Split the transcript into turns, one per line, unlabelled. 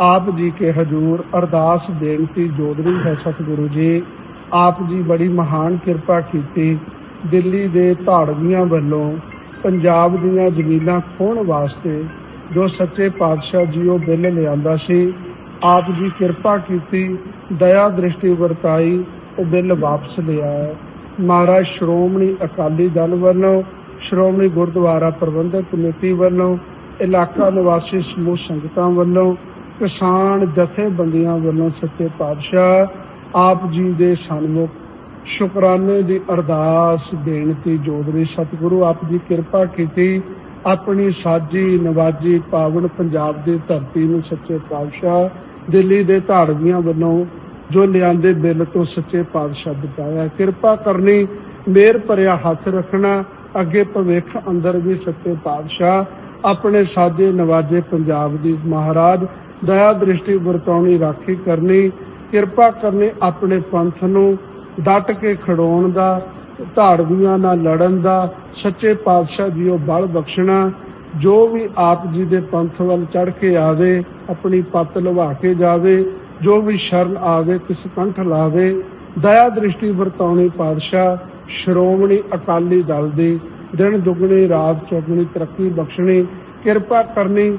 ਆਪ ਜੀ ਕੇ ਹਜੂਰ ਅਰਦਾਸ ਬੇਨਤੀ ਜੋਦਰੀ ਹੈ ਸਤਿਗੁਰੂ ਜੀ। ਆਪ ਜੀ ਬੜੀ ਮਹਾਨ ਕਿਰਪਾ ਕੀਤੀ। ਦਿੱਲੀ ਦੇ ਧਾੜਵੀਆਂ ਵੱਲੋਂ ਪੰਜਾਬ ਦੀਆਂ ਜ਼ਮੀਨਾਂ ਖੋਹਣ ਵਾਸਤੇ ਜੋ ਸੱਚੇ ਪਾਤਸ਼ਾਹ ਜੀ ਉਹ ਬਿੱਲ ਲਿਆਂਦਾ ਸੀ, ਆਪ ਜੀ ਕਿਰਪਾ ਕੀਤੀ, ਦਇਆ ਦ੍ਰਿਸ਼ਟੀ ਵਰਤਾਈ, ਉਹ ਬਿੱਲ ਵਾਪਸ ਲਿਆ। ਮਹਾਰਾਜ ਸ਼੍ਰੋਮਣੀ ਅਕਾਲੀ ਦਲ ਵੱਲੋਂ, ਸ਼੍ਰੋਮਣੀ ਗੁਰਦੁਆਰਾ ਪ੍ਰਬੰਧਕ ਕਮੇਟੀ ਵੱਲੋਂ, ਇਲਾਕਾ ਨਿਵਾਸੀ ਸਮੂਹ ਸੰਗਤਾਂ ਵੱਲੋਂ ਕਿਸਾਨ ਜਥੇਬੰਦੀਆਂ ਵੱਲੋਂ ਸੱਚੇ ਪਾਤਸ਼ਾਹ ਆਪ ਜੀ ਦੇ ਸਨਮੁਖ ਸ਼ੁਕਰਾਨੇ ਦੀ ਅਰਦਾਸ ਬੇਨਤੀ ਜੋਦਰੀ ਸਤਿਗੁਰੂ ਆਪ ਜੀ ਕਿਰਪਾ ਕੀਤੀ ਆਪਣੀ ਸਾਜੀ ਨਵਾਜੀ ਪਾਵਨ ਪੰਜਾਬ ਦੀ ਧਰਤੀ ਨੂੰ ਸੱਚੇ ਪਾਤਸ਼ਾਹ ਦਿੱਲੀ ਦੇ ਧਾੜਵੀਆਂ ਵੱਲੋਂ ਜੋ ਲਿਆਂਦੇ ਬਿੱਲ ਤੋਂ ਸੱਚੇ ਪਾਤਸ਼ਾਹ ਬਚਾਇਆ। ਕਿਰਪਾ ਕਰਨੀ, ਮੇਰ ਭਰਿਆ ਹੱਥ ਰੱਖਣਾ, ਅੱਗੇ ਭਵਿੱਖ ਅੰਦਰ ਵੀ ਸੱਚੇ ਪਾਤਸ਼ਾਹ ਆਪਣੇ ਸਾਜੇ ਨਵਾਜੇ ਪੰਜਾਬ ਦੀ ਮਹਾਰਾਜ ਦਇਆ ਦ੍ਰਿਸ਼ਟੀ ਵਰਤਾਉਣੀ ਰਾਖੀ ਕਰਨੀ, ਕਿਰਪਾ ਕਰਨੀ ਆਪਣੇ ਪੰਥ ਨੂੰ, ਡਟ ਕੇ ਖੜਾਉਣ ਦਾ, ਧਾੜਵੀਆਂ ਨਾਲ ਲੜਨ ਦਾ, ਸੱਚੇ ਪਾਤਸ਼ਾਹ ਜੀ ਉਹ ਬਲ ਬਖਸ਼ਣਾ, ਜੋ ਵੀ ਆਪ ਜੀ ਦੇ ਪੰਥ ਵੱਲ ਚੜ ਕੇ ਆਵੇ, ਆਪਣੀ ਪੱਤ ਲਵਾ ਕੇ ਜਾਵੇ, ਜੋ ਵੀ ਸ਼ਰਨ ਆਵੇ, ਤਿਸ ਕੰਠ ਲਾਵੇ, ਦਇਆ ਦ੍ਰਿਸ਼ਟੀ ਵਰਤਾਉਣੀ ਪਾਤਸ਼ਾਹ, ਸ਼੍ਰੋਮਣੀ ਅਕਾਲੀ ਦਲ ਦੀ, ਦਿਨ ਦੁਗਣੀ, ਰਾਤ ਚੌਗਣੀ, ਤਰੱਕੀ ਬਖਸ਼ਣੀ, ਕਿਰਪਾ ਕਰਨੀ